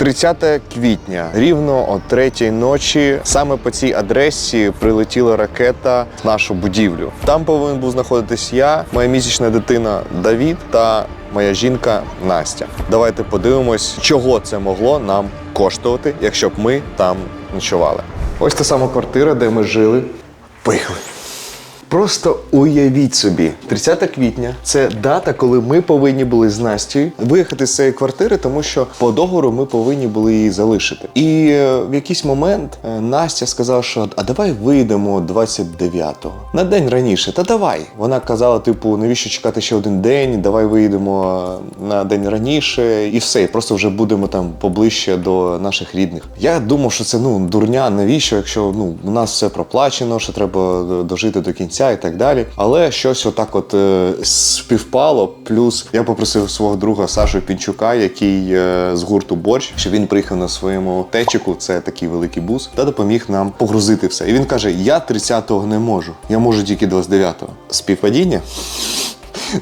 30 квітня, рівно о третій ночі. Саме по цій адресі прилетіла ракета в нашу будівлю. Там повинен був знаходитись я, моя місячна дитина Давід та моя жінка Настя. Давайте подивимось, чого це могло нам коштувати, якщо б ми там ночували. Ось та сама квартира, де ми жили. Поїхали. Просто уявіть собі, 30 квітня це дата, коли ми повинні були з Настю виїхати з цієї квартири, тому що по договору ми повинні були її залишити. І е, в якийсь момент е, Настя сказала, що а давай вийдемо 29-го. На день раніше. Та давай. Вона казала, типу, навіщо чекати ще один день? Давай виїдемо е, на день раніше, і все. І просто вже будемо там поближче до наших рідних. Я думав, що це ну дурня, навіщо, якщо ну у нас все проплачено, що треба дожити до кінця і так далі. Але щось отак, от е, співпало. Плюс я попросив свого друга Сашу Пінчука, який е, з гурту Борщ, щоб він приїхав на своєму течіку. Це такий великий бус, та допоміг нам погрузити все. І він каже: Я 30-го не можу, я можу тільки 29-го. Співпадіння?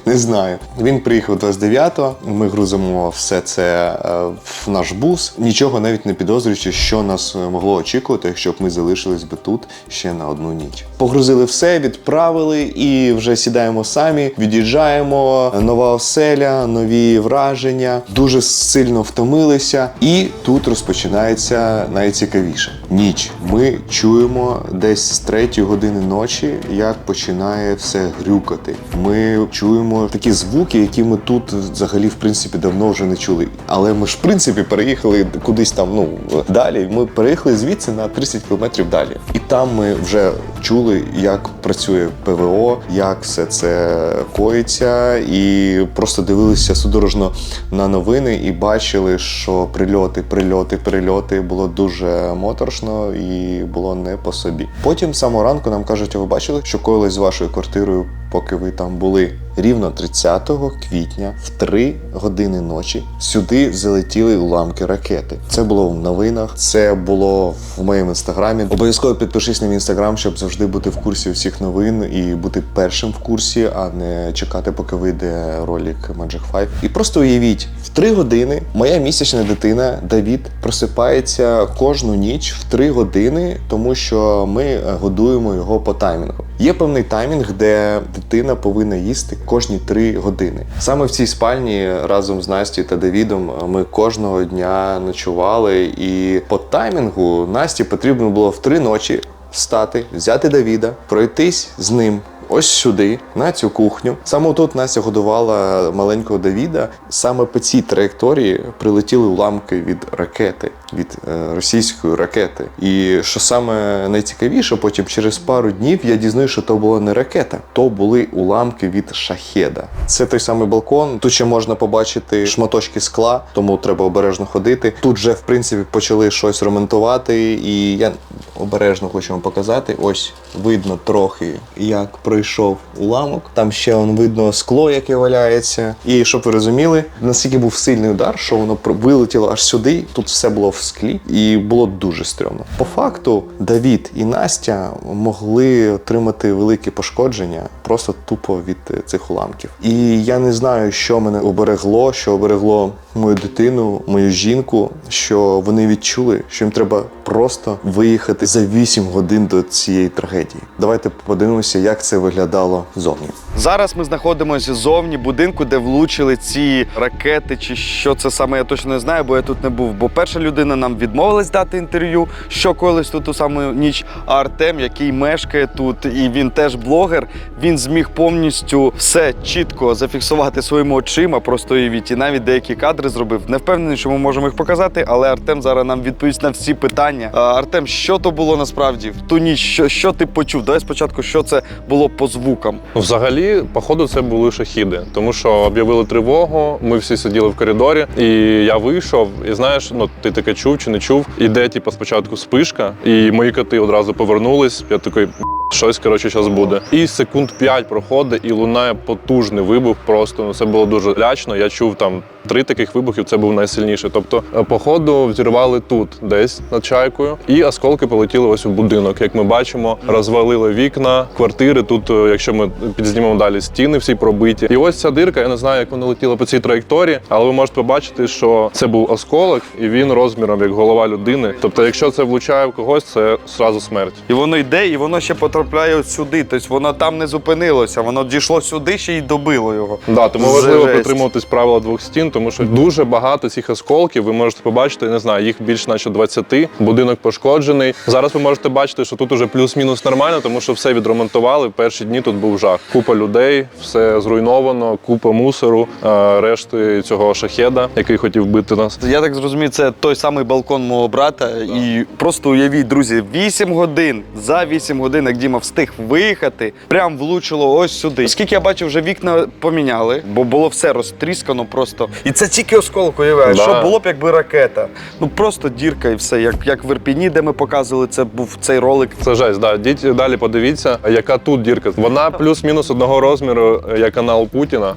Не знаю. Він приїхав 29-го. Ми грузимо все це е, в наш бус, нічого навіть не підозрюючи, що нас е, могло очікувати, якщо б ми залишились би тут ще на одну ніч. Погрузили все, відправили і вже сідаємо самі, від'їжджаємо. Нова оселя, нові враження. Дуже сильно втомилися, і тут розпочинається найцікавіше. Ніч. Ми чуємо десь з третьої години ночі, як починає все грюкати. Ми чуємо такі звуки, які ми тут взагалі в принципі давно вже не чули. Але ми ж в принципі переїхали кудись там. Ну далі. Ми переїхали звідси на 30 кілометрів далі, і там ми вже чули, як працює ПВО, як все це коїться, і просто дивилися судорожно на новини і бачили, що прильоти, прильоти, прильоти було дуже моторошно і було не по собі. Потім самого ранку нам кажуть, ви бачили, що коїлось з вашою квартирою, поки ви там були. Рівно 30 квітня в 3 години ночі сюди залетіли уламки ракети. Це було в новинах, це було в моєму інстаграмі. Обов'язково підпишись на мій інстаграм, щоб завжди бути в курсі всіх новин і бути першим в курсі, а не чекати, поки вийде ролик Magic 5. І просто уявіть, в 3 години моя місячна дитина Давід просипається кожну ніч в 3 години, тому що ми годуємо його по таймінгу. Є певний таймінг, де дитина повинна їсти кожні три години. Саме в цій спальні разом з Настю та Давідом ми кожного дня ночували, і по таймінгу Насті потрібно було в три ночі встати, взяти Давіда, пройтись з ним. Ось сюди, на цю кухню. Саме тут Настя годувала маленького Давіда. Саме по цій траєкторії прилетіли уламки від ракети, від е, російської ракети. І що саме найцікавіше, потім через пару днів я дізнаюся, що то була не ракета, то були уламки від шахеда. Це той самий балкон. Тут ще можна побачити шматочки скла, тому треба обережно ходити. Тут вже в принципі почали щось ремонтувати, і я обережно хочу вам показати. Ось видно трохи, як пройшов уламок. Там ще он видно скло, яке валяється. І щоб ви розуміли, наскільки був сильний удар, що воно вилетіло аж сюди. Тут все було в склі, і було дуже стрьомно. По факту, Давід і Настя могли отримати великі пошкодження просто тупо від е, цих уламків. І я не знаю, що мене оберегло, що оберегло мою дитину, мою жінку, що вони відчули, що їм треба просто виїхати за 8 годин до цієї трагедії. Давайте подивимося, як це виглядало зовні. Зараз ми знаходимося зовні будинку, де влучили ці ракети, чи що це саме, я точно не знаю, бо я тут не був. Бо перша людина нам відмовилась дати інтерв'ю, що коїлось тут у саму ніч. А Артем, який мешкає тут, і він теж блогер, він зміг повністю все чітко зафіксувати своїми очима, просто і навіть деякі кадри зробив. Не впевнений, що ми можемо їх показати, але Артем зараз нам відповість на всі питання. А, Артем, що то було насправді в ту ніч? Що, що ти почув? Давай спочатку, що це було по звукам. Ну, Взагалі, походу, це були шахіди, тому що об'явили тривогу. Ми всі сиділи в коридорі, і я вийшов. І знаєш, ну ти таке чув чи не чув? Іде, типу, спочатку спишка, і мої коти одразу повернулись. Я такий. Щось коротше зараз буде. І секунд 5 проходить, і лунає потужний вибух. Просто ну це було дуже лячно. Я чув там три таких вибухів. Це був найсильніший. Тобто, е, походу взірвали тут, десь над чайкою, і осколки полетіли ось у будинок. Як ми бачимо, розвалили вікна, квартири. Тут, е, якщо ми підзнімемо далі, стіни всі пробиті. І ось ця дирка. Я не знаю, як вона летіла по цій траєкторії, але ви можете побачити, що це був осколок, і він розміром як голова людини. Тобто, якщо це влучає в когось, це зразу смерть. І воно йде, і воно ще потрапляє сюди. Тобто воно там не зупинилося, воно дійшло сюди ще й добило його. Да, тому важливо притримуватись правила двох стін, тому що дуже багато цих осколків. Ви можете побачити, я не знаю, їх більш наче 20, Будинок пошкоджений. Зараз ви можете бачити, що тут уже плюс-мінус нормально, тому що все відремонтували. В перші дні тут був жах. Купа людей, все зруйновано, купа мусору, е, решти цього шахеда, який хотів бити нас. Я так зрозумів, це той самий балкон мого брата. І просто уявіть, друзі, 8 годин за 8 годин, як Діма встиг виїхати, прям влучило ось сюди. Скільки я бачив, вже вікна поміняли, бо було все розтріскано просто. І це тільки осколок уявляю. Да. Що було б, якби ракета? Ну просто дірка і все. Як, як в Ірпіні, де ми показували, це був цей ролик. Це жесть, да. Діть далі, подивіться, яка тут дірка. Вона плюс-мінус одного розміру, е, як канал Путіна.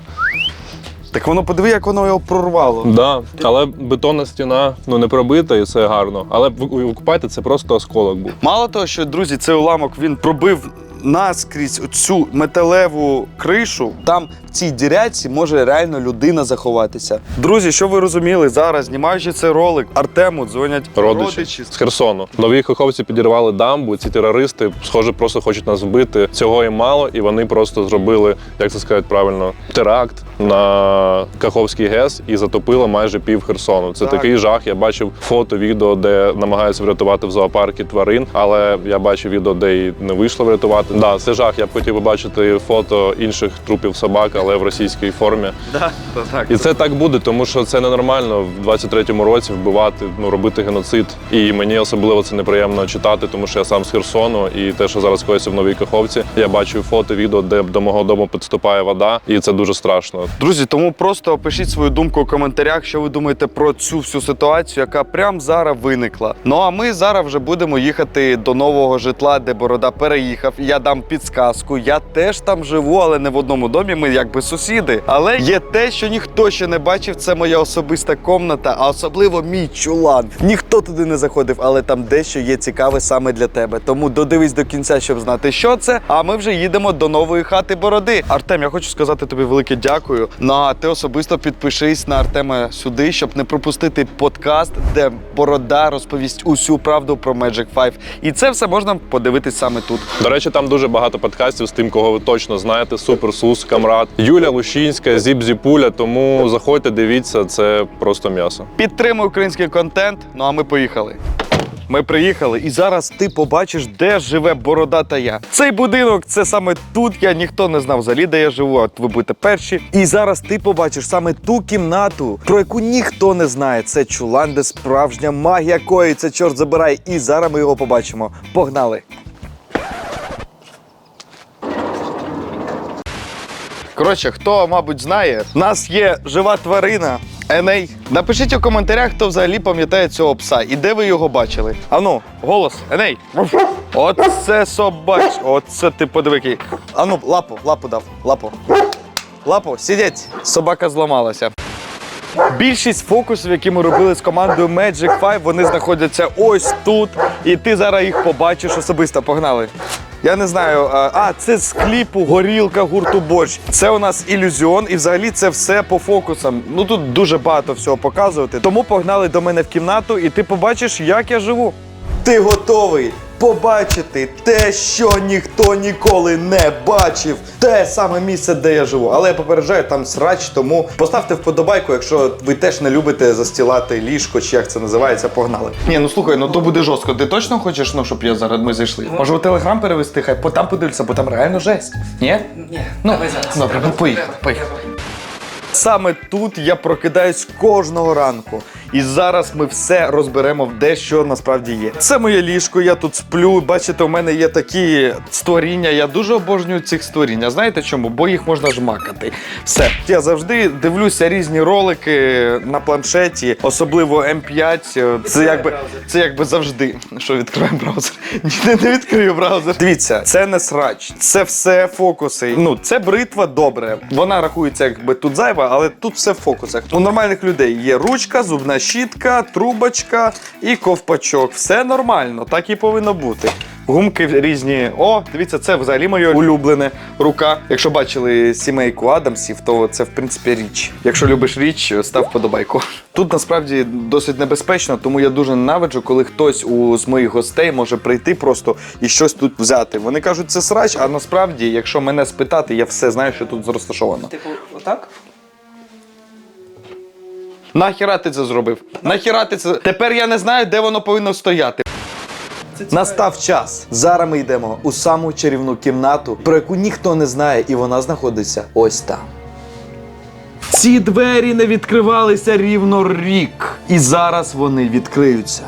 Так воно подиви, як воно його прорвало. Да, але бетонна стіна ну не пробита і це гарно. Але в ви купайте, це просто осколок був. Мало того, що друзі, цей уламок він пробив наскрізь цю металеву кришу. Там в цій діряці може реально людина заховатися. Друзі, що ви розуміли зараз, знімаючи цей ролик, Артему дзвонять Родичі, з Херсону. Нові каховці підірвали дамбу. Ці терористи, схоже, просто хочуть нас вбити. Цього їм мало, і вони просто зробили, як це сказати правильно, теракт на Каховський ГЕС і затопило майже пів Херсону. Це Так. такий жах. Я бачив фото, відео, де намагаються врятувати в зоопаркі тварин, але я бачив відео, де і не вийшло врятувати. Да, це жах. Я б хотів побачити фото інших трупів собак, але в російській формі. Да, так. І це так буде, тому що це ненормально в 23-му році вбивати, ну робити геноцид. І мені особливо це неприємно читати, тому що я сам з Херсону, і те, що зараз коїться в новій Каховці, я бачу фото, відео, де до мого дому підступає вода, і це дуже страшно. Друзі, тому просто пишіть свою думку у коментарях, що ви думаєте про цю всю ситуацію, яка прямо зараз виникла. Ну а ми зараз вже будемо їхати до нового житла, де Борода переїхав. Я дам підсказку. Я теж там живу, але не в одному домі. Ми якби сусіди. Але є те, що ніхто ще не бачив. Це моя особиста комната, а особливо мій чулан. Ніхто туди не заходив, але там дещо є цікаве саме для тебе. Тому додивись до кінця, щоб знати, що це. А ми вже їдемо до нової хати Бороди. Артем, я хочу сказати тобі велике дякую. Ну а ти особисто підпишись на Артема сюди, щоб не пропустити подкаст, де Борода розповість усю правду про Magic 5. І це все можна подивитись саме тут. До речі, там дуже багато подкастів з тим, кого ви точно знаєте. Супер Сус, Камрад, Юля Лущинська, Зіп Зіпуля. Тому заходьте, дивіться, це просто м'ясо. Підтримуй український контент. Ну а ми поїхали. Ми приїхали, і зараз ти побачиш, де живе борода та я. Цей будинок це саме тут. Я ніхто не знав взагалі, де я живу. От ви будете перші. І зараз ти побачиш саме ту кімнату, про яку ніхто не знає. Це чулан, де справжня магія коїться, чорт забирай. І зараз ми його побачимо. Погнали! Коротше, хто, мабуть, знає, в нас є жива тварина. Еней. Напишіть у коментарях, хто взагалі пам'ятає цього пса і де ви його бачили. Ану, голос, Еней. Оце собач. Оце ти подиви. який. Ану, лапу, лапу дав. Лапу. Лапу, сидіть. Собака зламалася. Більшість фокусів, які ми робили з командою Magic 5, вони знаходяться ось тут. І ти зараз їх побачиш особисто. Погнали. Я не знаю. А, це з кліпу горілка гурту борщ. Це у нас ілюзіон, і взагалі це все по фокусам. Ну тут дуже багато всього показувати. Тому погнали до мене в кімнату, і ти побачиш, як я живу. Ти готовий побачити те, що ніхто ніколи не бачив. Те саме місце, де я живу. Але я попереджаю, там срач, тому поставте вподобайку, якщо ви теж не любите застілати ліжко, чи як це називається, погнали. Ні, ну слухай, ну то буде жорстко. Ти точно хочеш, ну, щоб я зараз ми зайшли? Може, у телеграм перевести, хай по там подивишся, бо там реально жесть. Ні? Ні, Ну, давай зараз. добре, ну поїхали, поїхали. Саме тут я прокидаюсь кожного ранку. І зараз ми все розберемо, де що насправді є. Це моє ліжко, я тут сплю. Бачите, у мене є такі створіння. Я дуже обожнюю цих створінь. А Знаєте чому? Бо їх можна жмакати. Все. Я завжди дивлюся різні ролики на планшеті, особливо М5. Це якби це якби завжди. Що відкриваємо браузер? Ні, не, не відкрию браузер. Дивіться, це не срач, це все фокуси. Ну, це бритва добре. Вона рахується якби тут зайва, але тут все в фокусах. У нормальних людей є ручка, зубна щітка, трубочка і ковпачок. Все нормально, так і повинно бути. Гумки різні. О, дивіться, це взагалі моє улюблене рука. Якщо бачили сімейку Адамсів, то це в принципі річ. Якщо любиш річ, став подобайку. Тут насправді досить небезпечно, тому я дуже ненавиджу, коли хтось у з моїх гостей може прийти просто і щось тут взяти. Вони кажуть, це срач, а насправді, якщо мене спитати, я все знаю, що тут розташовано. Типу, отак? Нахіра ти це зробив? Нахіра ти це. Тепер я не знаю, де воно повинно стояти. Настав час. Зараз ми йдемо у саму чарівну кімнату, про яку ніхто не знає, і вона знаходиться ось там. Ці двері не відкривалися рівно рік, і зараз вони відкриються.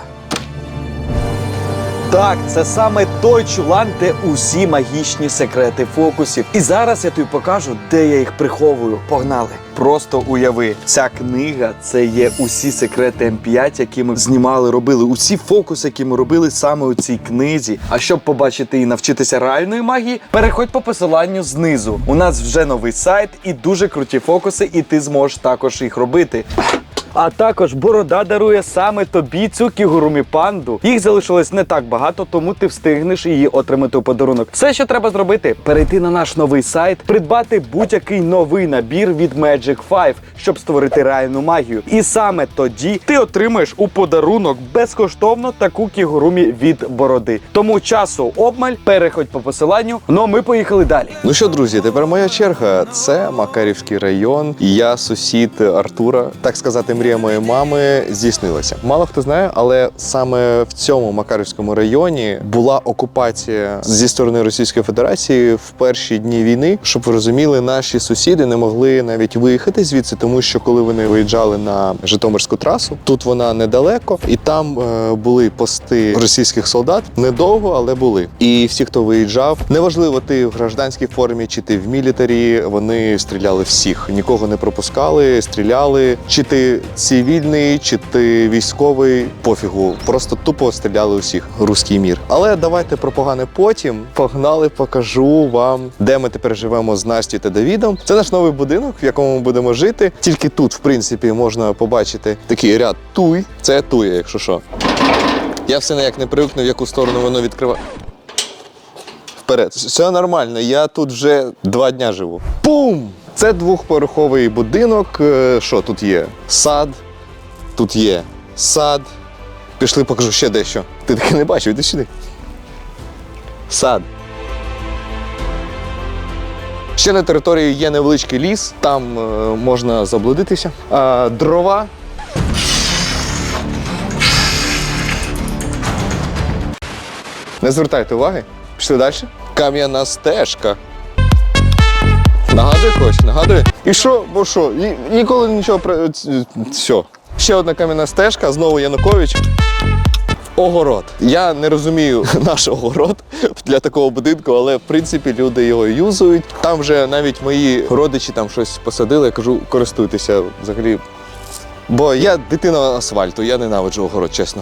Так, це саме той чулан, де усі магічні секрети фокусів. І зараз я тобі покажу, де я їх приховую. Погнали! Просто уяви, ця книга це є усі секрети М5, які ми знімали, робили. Усі фокуси, які ми робили саме у цій книзі. А щоб побачити і навчитися реальної магії, переходь по посиланню знизу. У нас вже новий сайт і дуже круті фокуси, і ти зможеш також їх робити. А також борода дарує саме тобі цю кігурумі панду. Їх залишилось не так багато, тому ти встигнеш її отримати у подарунок. Все, що треба зробити, перейти на наш новий сайт, придбати будь-який новий набір від Magic 5, щоб створити реальну магію. І саме тоді ти отримаєш у подарунок безкоштовно таку кігурумі від бороди. Тому часу обмаль, переходь по посиланню. Ну ми поїхали далі. Ну що, друзі, тепер моя черга. Це Макарівський район. Я сусід Артура. Так сказати, мрія моєї мами здійснилася. Мало хто знає, але саме в цьому Макарівському районі була окупація зі сторони Російської Федерації в перші дні війни. Щоб ви розуміли, наші сусіди не могли навіть виїхати звідси, тому що коли вони виїжджали на Житомирську трасу, тут вона недалеко, і там е, були пости російських солдат недовго, але були. І всі, хто виїжджав, неважливо, ти в гражданській формі чи ти в мілітарі, вони стріляли всіх, нікого не пропускали, стріляли. Чи ти цивільний, чи ти військовий, пофігу. Просто тупо стріляли усіх. Руський мір. Але давайте про погане потім. Погнали, покажу вам, де ми тепер живемо з Настю та Давідом. Це наш новий будинок, в якому ми будемо жити. Тільки тут, в принципі, можна побачити такий ряд туй. Це туя, якщо що. Я все ніяк не привикну, в яку сторону воно відкриває. Вперед. Все нормально, я тут вже два дня живу. Пум! Це двохповерховий будинок. Е, Що тут є? Сад. Тут є сад. Пішли, покажу ще дещо. Ти таки не бачив, іди сюди. Сад. Ще на території є невеличкий ліс, там е, можна заблудитися. Дрова. Не звертайте уваги. Пішли далі. Кам'яна стежка. Нагадує когось, нагадує. І що, бо що? Ні- Ніколи нічого про. Все. Ще одна кам'яна стежка, знову Янукович. Огород. Я не розумію наш огород для такого будинку, але в принципі люди його юзують. Там вже навіть мої родичі там щось посадили, я кажу, користуйтеся взагалі. Бо я дитина асфальту, я ненавиджу огород, чесно.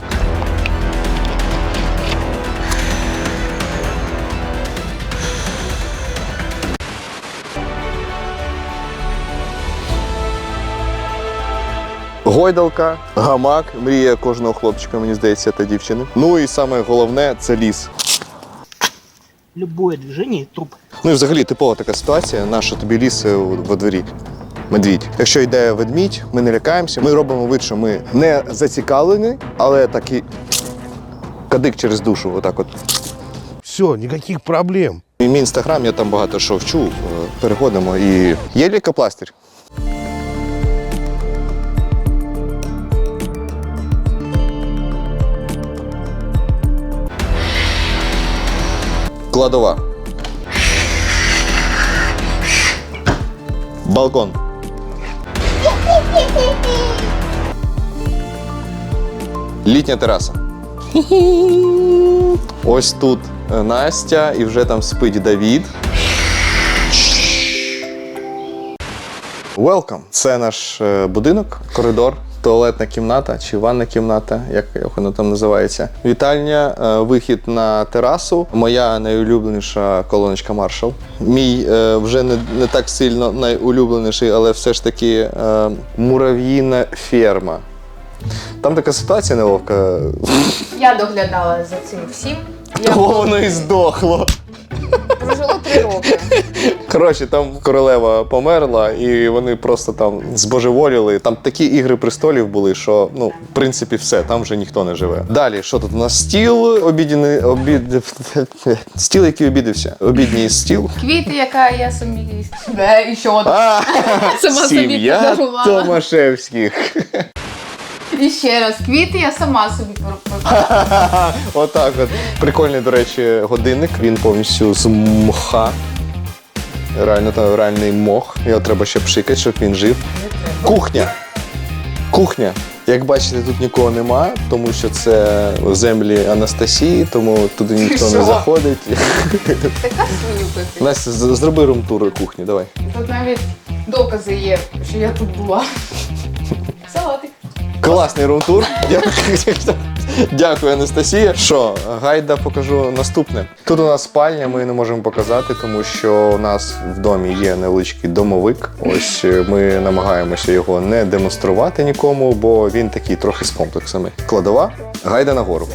Гойдалка, гамак, мрія кожного хлопчика, мені здається, та дівчини. Ну і саме головне це ліс. Любое движение – труп. Ну і взагалі типова така ситуація, наша тобі ліс е, во дворі. Медвідь. Якщо йде ведмідь, ми не лякаємося. Ми робимо вид, що ми не зацікавлені, але такий кадик через душу. Отак от. Все, никаких проблем. І мій інстаграм, я там багато що вчу. е, Переходимо і є лікопластир. Кладова. Балкон. Літня тераса. Ось тут е, Настя і вже там спить Давід. Welcome! Це наш е, будинок, коридор, туалетна кімната чи ванна кімната, як, вона там називається. Вітальня, е, вихід на терасу. Моя найулюбленіша колоночка Marshall. Мій е, вже не, не так сильно найулюбленіший, але все ж таки е, мурав'їна ферма. Там така ситуація неловка. Я доглядала за цим всім. Я Того воно і здохло. прожило три роки. Коротше, там королева померла, і вони просто там збожеволіли. Там такі ігри престолів були, що ну, в принципі, все, там вже ніхто не живе. Далі, що тут у нас стіл обідіний, обід... стіл, який обідався. Обідній стіл. Квіти, яка я собі. І що? А, Сама собі подарувала. Томашевських. І ще раз, квіти я сама собі пор- Отак от. Прикольний, до речі, годинник. Він повністю з мха. Реально там реальний мох. Його треба ще пшикати, щоб він жив. Кухня. Кухня. Як бачите, тут нікого нема, тому що це землі Анастасії, тому туди ніхто не заходить. Така свинюка. Настя, з- зроби румтур кухні, давай. Тут навіть докази є, що я тут була. Салатик. Класний румтур. Дякую. Дякую, Анастасія. Що, гайда покажу наступне. Тут у нас спальня, ми не можемо показати, тому що у нас в домі є невеличкий домовик. Ось е, ми намагаємося його не демонструвати нікому, бо він такий трохи з комплексами. Кладова, гайда нагору.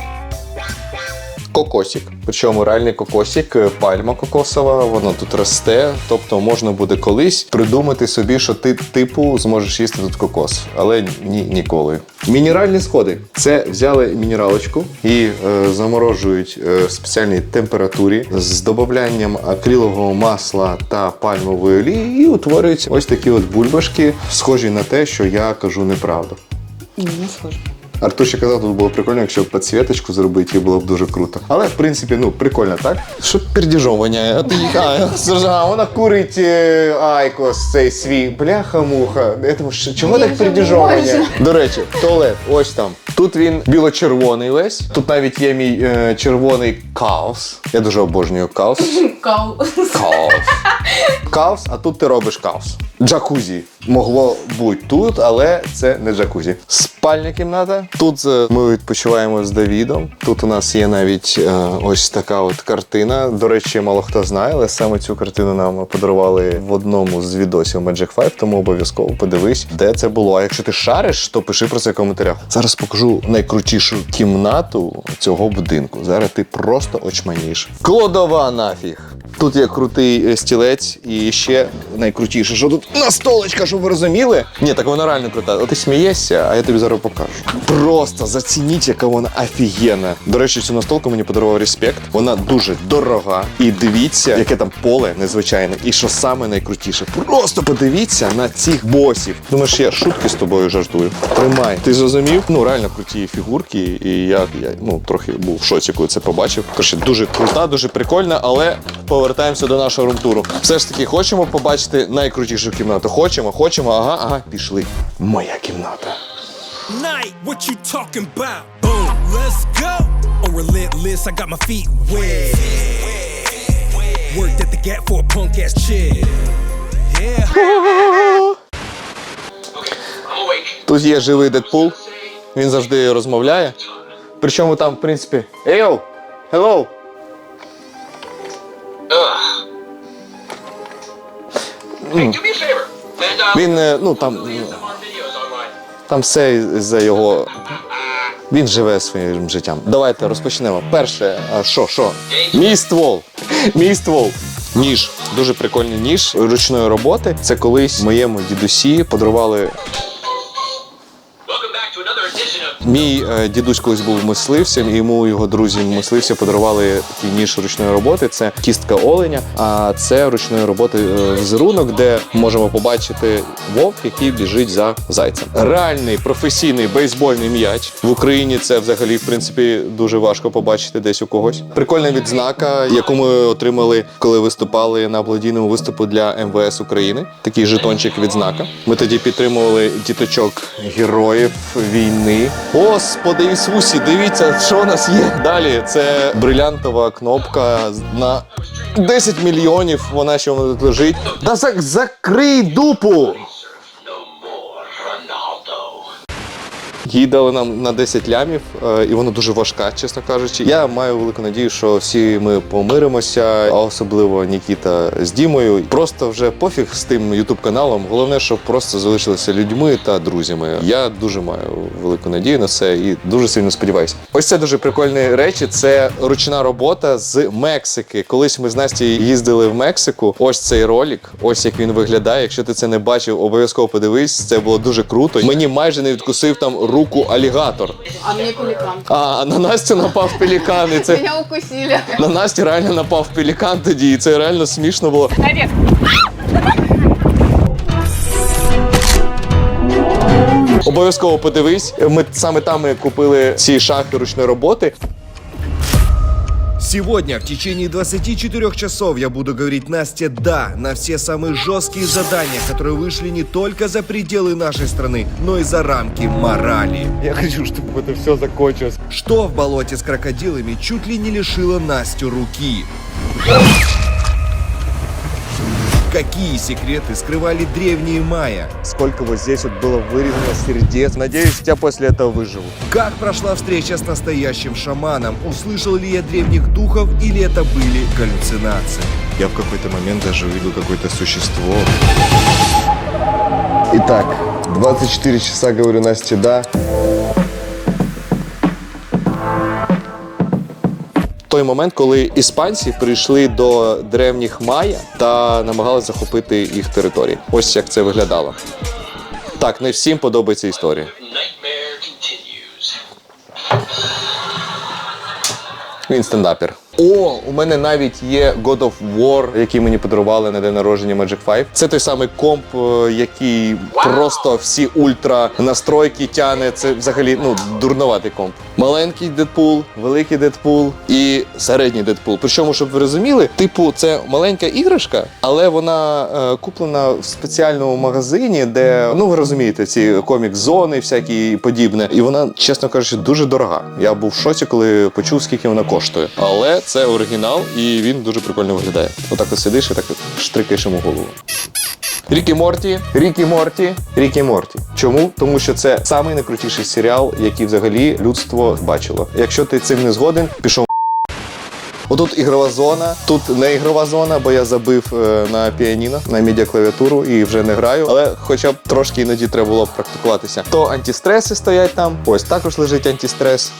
Кокосик, причому реальний кокосик, е, пальма кокосова, воно тут росте. Тобто можна буде колись придумати собі, що ти типу зможеш їсти тут кокос, але ні, ніколи. Мінеральні сходи. Це взяли мінералочку і е, заморожують е, в спеціальній температурі з додаванням акрилового масла та пальмової олії, і утворюються ось такі от бульбашки, схожі на те, що я кажу неправду. Ні, не схоже. Артур ще казав, тут було прикольно, якщо б підсвіточку зробити, і було б дуже круто. Але в принципі, ну прикольно, так? Що пердіжом воняє? А ти а, а вона курить е, айкос цей свій. Бляха-муха. Чого так пердіжом воняє? До речі, туалет, ось там. Тут він біло-червоний весь. Тут навіть є мій е, червоний каос. Я дуже обожнюю каос. Кау. Каос. Каос, а тут ти робиш каос. Джакузі могло бути тут, але це не джакузі. Спальня кімната. Тут е, ми відпочиваємо з Давідом. Тут у нас є навіть е, ось така от картина. До речі, мало хто знає, але саме цю картину нам подарували в одному з відосів Magic 5, тому обов'язково подивись, де це було. А якщо ти шариш, то пиши про це в коментарях. Зараз покажу найкрутішу кімнату цього будинку. Зараз ти просто очманіш. Кладова нафіг. Тут є крутий е, стілець і ще найкрутіше, що тут настолочка, щоб ви розуміли. Ні, так вона реально крута. От ти смієшся, а я тобі зараз покажу. Просто зацініть, яка вона офігенна. До речі, цю настолку мені подарував респект. Вона дуже дорога. І дивіться, яке там поле незвичайне. І що саме найкрутіше. Просто подивіться на цих босів. Думаєш, я шутки з тобою жартую. Тримай. Ти зрозумів? Ну реально круті фігурки. І я, я ну трохи був в шоці, коли це побачив. Короче, дуже крута, дуже прикольна, але повертаємося до нашого румтуру. Все ж таки, хочемо побачити найкрутішу кімнату. Хочемо, хочемо, ага, ага, пішли. Моя кімната. night, what you talking about? Boom, let's go. On relentless, I got my feet wet. Worked at the gap for a punk ass chick. Yeah. Тут є живий Дедпул. Він завжди розмовляє. Причому там, в принципі. Ейоу! Hello! Він, е, ну там, там все за його. Він живе своїм життям. Давайте розпочнемо. Перше, що, що? Мій ствол. Мій ствол. Ніж. Дуже прикольний ніж ручної роботи. Це колись моєму дідусі подарували Мій е, дідусь колись був мисливцем, і йому його друзі мисливці подарували такий ніж ручної роботи. Це кістка оленя. А це ручної роботи е, візерунок, де можемо побачити вовк, який біжить за зайцем. Реальний професійний бейсбольний м'яч в Україні. Це взагалі в принципі дуже важко побачити десь у когось. Прикольна відзнака, яку ми отримали, коли виступали на благодійному виступу для МВС України. Такий жетончик відзнака. Ми тоді підтримували діточок героїв війни. Господи Ісусі, дивіться, що у нас є. Далі це брилянтова кнопка на 10 мільйонів. Вона ще воно тут лежить. Да зак- закрий дупу! Її дали нам на 10 лямів, е, і вона дуже важка, чесно кажучи. Я маю велику надію, що всі ми помиримося, а особливо Нікіта з Дімою. Просто вже пофіг з тим ютуб каналом. Головне, щоб просто залишилися людьми та друзями. Я дуже маю велику надію на це і дуже сильно сподіваюся. Ось це дуже прикольні речі. Це ручна робота з Мексики. Колись ми з Настю їздили в Мексику. Ось цей ролик, ось як він виглядає. Якщо ти це не бачив, обов'язково подивись. Це було дуже круто. Мені майже не відкусив там руку алігатор. А мені пелікан. А на Настю напав пелікан. І це Меня укусили. на Насті реально напав пелікан тоді, і це реально смішно було. Обов'язково подивись. Ми саме там ми купили ці шахи ручної роботи. Сегодня в течение 24 часов я буду говорить Насте «да» на все самые жесткие задания, которые вышли не только за пределы нашей страны, но и за рамки морали. Я хочу, щоб це все закончилось. Что в болоте с крокодилами чуть ли не лишило Настю руки? Какие секреты скрывали древние майя? Сколько вот здесь вот было вырезано сердец. Надеюсь, я после этого выживу. Как прошла встреча с настоящим шаманом? Услышал ли я древних духов или это были галлюцинации? Я в какой-то момент даже увидел какое-то существо. Итак, 24 часа говорю Насте «да». Той момент, коли іспанці прийшли до древніх майя та намагалися захопити їх території. Ось як це виглядало. Так, не всім подобається історія. Він стендапер. О, у мене навіть є God of War, який мені подарували на день народження Magic 5. Це той самий комп, е, який просто всі ультра настройки тяне. Це взагалі ну дурноватий комп. Маленький Дедпул, великий Дедпул і середній Дедпул. Причому, щоб ви розуміли, типу, це маленька іграшка, але вона е, куплена в спеціальному магазині, де ну ви розумієте, ці комік-зони, всякі і подібне. І вона, чесно кажучи, дуже дорога. Я був в шоці, коли почув, скільки вона коштує. Але це оригінал, і він дуже прикольно виглядає. Отак от сидиш і так штрикаєш йому голову. Рікі Морті, Рікі Морті, Рікі Морті. Чому? Тому що це самий найкрутіший серіал, який взагалі людство бачило. Якщо ти цим не згоден, пішов. Отут ігрова зона, тут не ігрова зона, бо я забив е, на піаніно, на медіаклавіатуру і вже не граю. Але хоча б трошки іноді треба було практикуватися. То антистреси стоять там. Ось також лежить антистрес.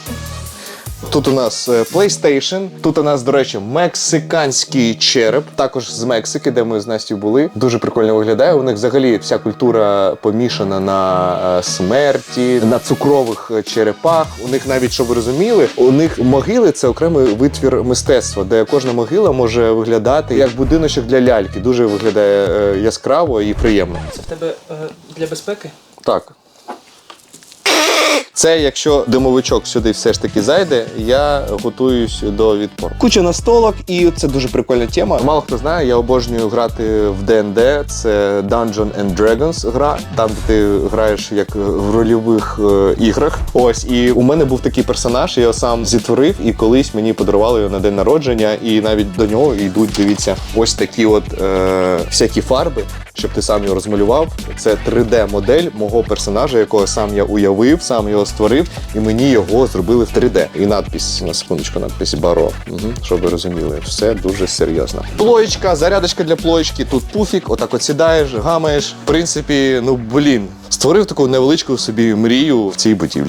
Тут у нас е, PlayStation, тут у нас, до речі, мексиканський череп, також з Мексики, де ми з Настю були. Дуже прикольно виглядає. У них взагалі вся культура помішана на е, смерті, на цукрових е, черепах. У них навіть, щоб ви розуміли, у них могили це окремий витвір мистецтва, де кожна могила може виглядати як будиночок для ляльки. Дуже виглядає яскраво і приємно. Це в тебе для безпеки? Так. Це якщо димовичок сюди все ж таки зайде, я готуюсь до відпору. Куча настолок, і це дуже прикольна тема. Мало хто знає, я обожнюю грати в ДНД. Це Dungeon and Dragons гра, там де ти граєш як в рольових е, іграх. Ось і у мене був такий персонаж, я його сам зітворив, і колись мені подарували його на день народження, і навіть до нього йдуть, дивіться, ось такі от е, всякі фарби. Щоб ти сам його розмалював, це 3D-модель мого персонажа, якого сам я уявив, сам його створив, і мені його зробили в 3D. І надпись на секундочку, надпись Баро. Угу, щоб ви розуміли, все дуже серйозно. Плоєчка, зарядочка для плоєчки. Тут пуфік, отак от сідаєш, гамаєш. В принципі, ну блін, створив таку невеличку собі мрію в цій будівлі.